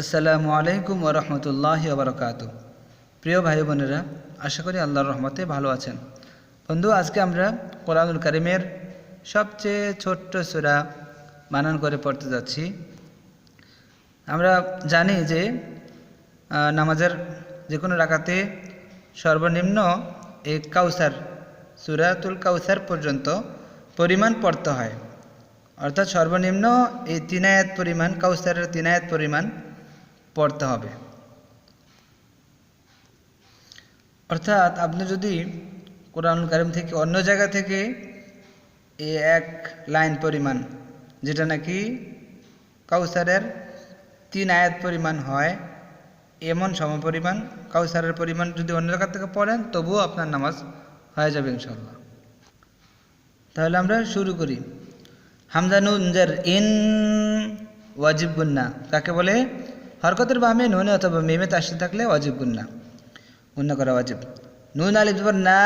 আসসালামু আলাইকুম ওরহমতুল্লাহ ওবরকাত প্রিয় ভাই বোনেরা, আশা করি আল্লাহর রহমতে ভালো আছেন। বন্ধু, আজকে আমরা কোরআনুল কারিমের সবচেয়ে ছোট্ট সুরা বানান করে পড়তে যাচ্ছি। আমরা জানি যে নামাজের যে কোনো রাকাতে সর্বনিম্ন এই কাউসার, সুরাতুল কাউসার পর্যন্ত পরিমাণ পড়তে হয়। অর্থাৎ সর্বনিম্ন এই তিন আয়াত পরিমাণ, কাউসারের তিন আয়াত পরিমাণ পড়তে হবে। অর্থাৎ আপনি যদি কোরআন কারিম থেকে অন্য জায়গা থেকে এই এক লাইন পরিমাণ, যেটা নাকি কাউসারের তিন আয়াত পরিমাণ হয়, এমন সমপরিমাণ কাউসারের পরিমাণ যদি অন্য জায়গা থেকে পড়েন, তবুও আপনার নামাজ হয়ে যাবে ইনশাল্লাহ তাহলে আমরা শুরু করি। হামজা নুন জার ইন ওয়াজিব গুন্না, কাকে বলে? হরকতের বামে নুনে অথবা মেমে তাসি থাকলে ওয়াজিব গুন্না গুন্না করা ওয়াজিব নুন আলিফ জবর না,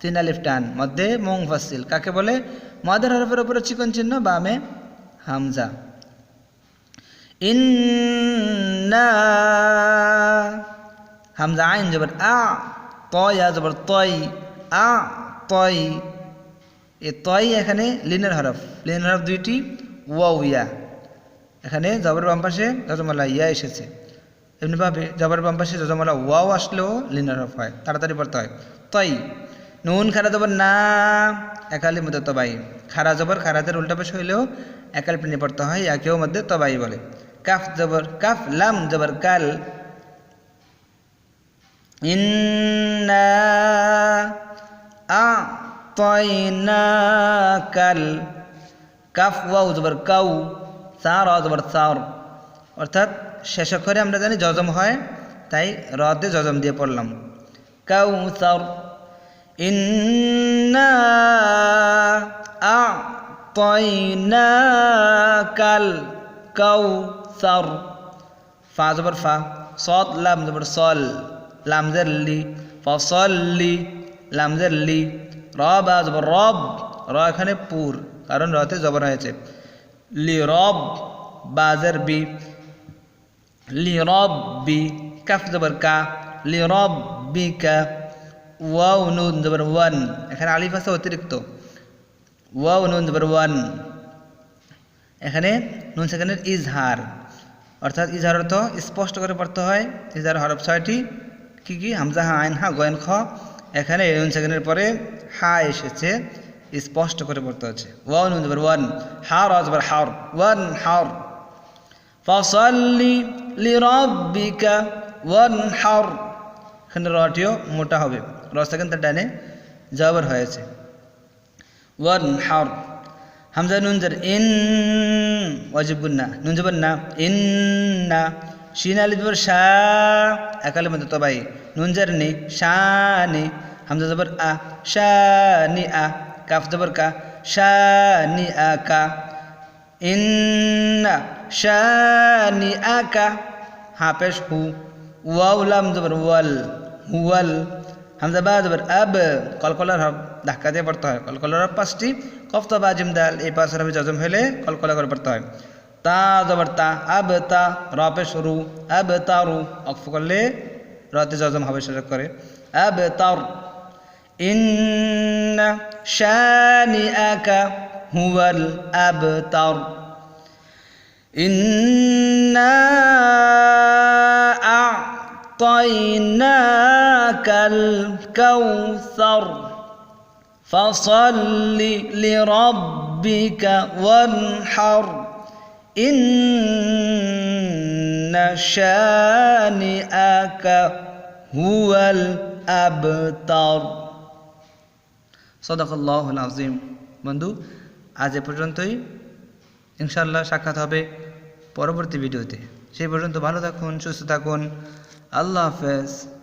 তিন আলিফ টান। মধ্যে মং ফাসিল কাকে বলে? মদের হরফের উপরে চিকন চিহ্ন, বামে হামজা। ইন্না হামজা আইন জবর আ, তয়, আ জবর তয়, আ, তয়। এ তয় এখানে লিনের হরফ। লিনের হরফ দুইটি, ওয়াও ইয়া। এখানে জবর বাম পাশে যজমালা ইয়া এসেছে। এমনিভাবে জবর বাম পাশে যজমালা ওয়াও আসলেও লিনার হরফ হয়, তাড়াতাড়ি পড়তে হয়। তয় নুন খারা জবর না একালি মধ্যে তবাই। খারা জবর খারাতের উল্টা পাশে হইলেও একাল প্রিনে পড়তে হয়, একেও মধ্যে তবাই বলে। কাফ জবর, কাফ লাম জবর কাল। ইন্না আ কাল কাফ ওয়াও জবর কাউ। সার অ জবর সার অর্থাৎ শেষ অক্ষরে আমরা জানি যজম হয়, তাই রতে যজম দিয়ে পড়লাম। কাউ সার ইন্না আতাইনাকাল কাউ সার ফা জবর ফা। সদ লাম জবর সল। লামজের লি। ফসল্লি লামজের লি। রব আজ রব। র এখানে পুর, কারণ রতে জবর হয়েছে। লি রব বাজের বি লি রব বি কাফ জবর কা লি রব বি কা ওয়াও নুন জবর ওয়ান এখানে আলিফ আছে অতিরিক্ত ওয়াও নুন জবর ওয়ান এখানে নুন সেখানের ইজহার অর্থাৎ ইজহার অর্থ স্পষ্ট করে পড়তে হয়। ইজহার হরফ ছয়টি। কি কি? হামজা, হা, আইন, হা, গয়েন, খ। এখানে নুন সেকেন্ডের পরে হা এসেছে। স্পষ্ট করে পড়তে হচ্ছে ওয়ান জবর ওয়ান হার অজবর হার ওয়ান হার ফসল্লি লিরব্বিকা ওয়ান হার এখানে রটিও মোটা হবে। র সেকেন্ড ডানে জবর হয়েছে। ওয়ান হার হামজা নুন জের ইন ওয়াজিবুন্না নুন জবর না শিন আলি জবর শা একালে মধ্যে তবাই নুন জের নি শানি হামজা জবর আ শানি আ। কাফ জবর কা শানি আ কা ইন্না শানি আ কা হাফেশ হু। ওয়াউ লাম জবর ওয়াল, হুয়াল। হামজা বা জবর আব, কলকলার হব ধাক্কা দিয়ে পড়তে হয়। কলকলার হব পাঁচটি কফতা বা জিম দাল, এই পাঁচ হবে জজম হলে কলকলা করে পড়তে হয়। তা জবর তা, আব তা রপে শুরু আব তারু অক্ফ করলে রতে জজম হবে সুযোগ করে। আব তার ইন্না شانئك هو الأبتر. إنا أعطيناك الكوثر. فصل لربك وانحر. إن شانئك هو الأبتر. সদাকল্লাহ আজিম বন্ধু, আজ এ পর্যন্তই। ইনশাল্লাহ সাক্ষাৎ হবে পরবর্তী ভিডিওতে। সেই পর্যন্ত ভালো থাকুন, সুস্থ থাকুন। আল্লাহ হাফেজ।